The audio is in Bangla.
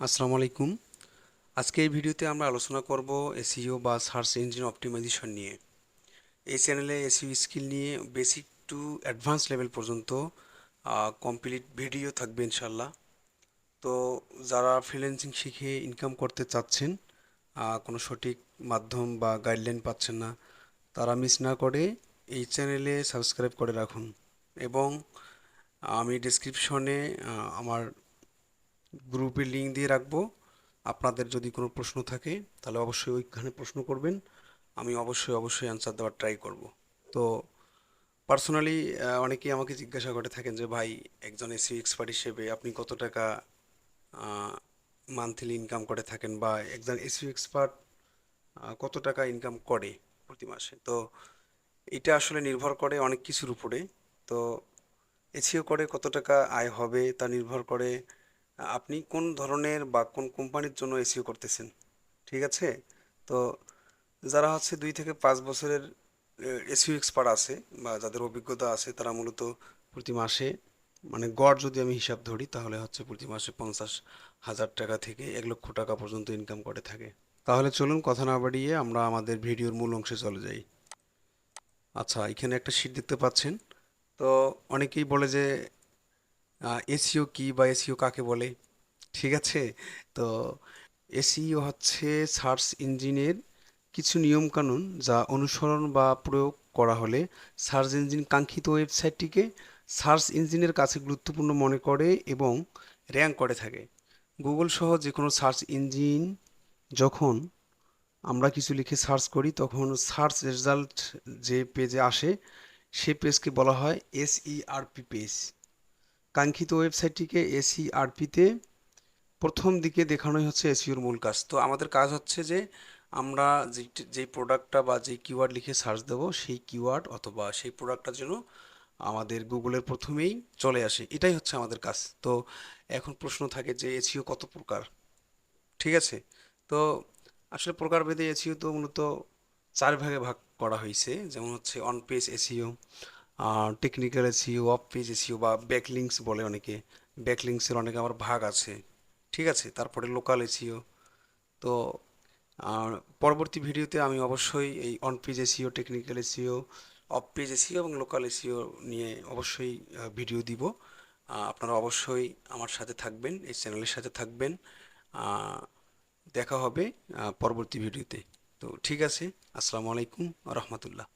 আসসালামু আলাইকুম। আজকে এই ভিডিওতে আমরা আলোচনা করব এসইও বা সার্চ ইঞ্জিন অপটিমাইজেশন নিয়ে। এই চ্যানেলে এসইও স্কিল নিয়ে বেসিক টু অ্যাডভান্স লেভেল পর্যন্ত কমপ্লিট ভিডিও থাকবে ইনশাল্লাহ তো যারা ফ্রিল্যান্সিং শিখে ইনকাম করতে চাচ্ছেন কোনো সঠিক মাধ্যম বা গাইডলাইন পাচ্ছেন না, তারা মিস না করে এই চ্যানেলে সাবস্ক্রাইব করে রাখুন। এবং আমি ডিসক্রিপশনে আমার গ্রুপের লিঙ্ক দিয়ে রাখব। আপনাদের যদি কোনো প্রশ্ন থাকে, তাহলে অবশ্যই ওইখানে প্রশ্ন করবেন। আমি অবশ্যই অবশ্যই অ্যান্সার দেওয়ার ট্রাই করব। তো পার্সোনালি অনেকেই আমাকে জিজ্ঞাসা করে থাকেন যে, ভাই, একজন এসি এক্সপার্ট হিসেবে আপনি কত টাকা মান্থলি ইনকাম করে থাকেন? বা একজন এসি এক্সপার্ট কত টাকা ইনকাম করে প্রতি মাসে? তো এটা আসলে নির্ভর করে অনেক কিছুর উপরে। তো এসিও করে কত টাকা আয় হবে তা নির্ভর করে আপনি কোন ধরনের বা কোন কোম্পানির জন্য এসিও করতেছেন? ঠিক আছে? তো যারা হচ্ছে দুই থেকে পাঁচ বছরের এসিও এক্সপার্ট আছে বা যাদের অভিজ্ঞতা আছে, তারা মূলত প্রতি মাসে মানে গড় যদি আমি হিসাব ধরি, তাহলে হচ্ছে প্রতি মাসে পঞ্চাশ হাজার টাকা থেকে এক লক্ষ টাকা পর্যন্ত ইনকাম করে থাকে। তাহলে চলুন কথা না বাড়িয়ে আমরা আমাদের ভিডিওর মূল অংশে চলে যাই। আচ্ছা এখানে একটা শীট দেখতে পাচ্ছেন। তো অনেকেই বলে যে এসইও কি বা এসিও কাকে বলে? ঠিক আছে? তো এসিও হচ্ছে সার্চ ইঞ্জিনের কিছু নিয়মকানুন যা অনুসরণ বা প্রয়োগ করা হলে সার্চ ইঞ্জিন কাঙ্ক্ষিত ওয়েবসাইটটিকে সার্চ ইঞ্জিনের কাছে গুরুত্বপূর্ণ মনে করে এবং র্যাঙ্ক করে থাকে। গুগল সহ যে কোনো সার্চ ইঞ্জিন যখন আমরা কিছু লিখে সার্চ করি, তখন সার্চ রেজাল্ট যে পেজে আসে, সে পেজকে বলা হয় এসইআরপি পেজ। কাঙ্ক্ষিত ওয়েবসাইটটিকে এসইআরপিতে প্রথম দিকে দেখানোই হচ্ছে এসিওর মূল কাজ। তো আমাদের কাজ হচ্ছে যে আমরা যে যেই প্রোডাক্টটা বা যেই কিওয়ার্ড লিখে সার্চ দেব, সেই কিওয়ার্ড অথবা সেই প্রোডাক্টটা যেন আমাদের গুগলের প্রথমেই চলে আসে। এটাই হচ্ছে আমাদের কাজ। তো এখন প্রশ্ন থাকে যে এসিও কত প্রকার? ঠিক আছে? তো আসলে প্রকারভেদে এসিও তো মূলত চার ভাগে ভাগ করা হয়েছে যেমন হচ্ছে on page SEO technical SEO off page SEO বা ব্যাকলিংস বলে অনেকে। ব্যাকলিংসের অনেক আমার ভাগ আছে, ঠিক আছে? তারপরে লোকাল এসিও তো পরবর্তী ভিডিওতে আমি অবশ্যই এই on page SEO technical SEO off page SEO এবং লোকাল এসিও নিয়ে অবশ্যই ভিডিও দিব। আপনারা অবশ্যই আমার সাথে থাকবেন, এই চ্যানেলের সাথে থাকবেন। দেখা হবে পরবর্তী ভিডিওতে। তো, ঠিক আছে? আসসালামু আলাইকুম রহমতুল্লাহ।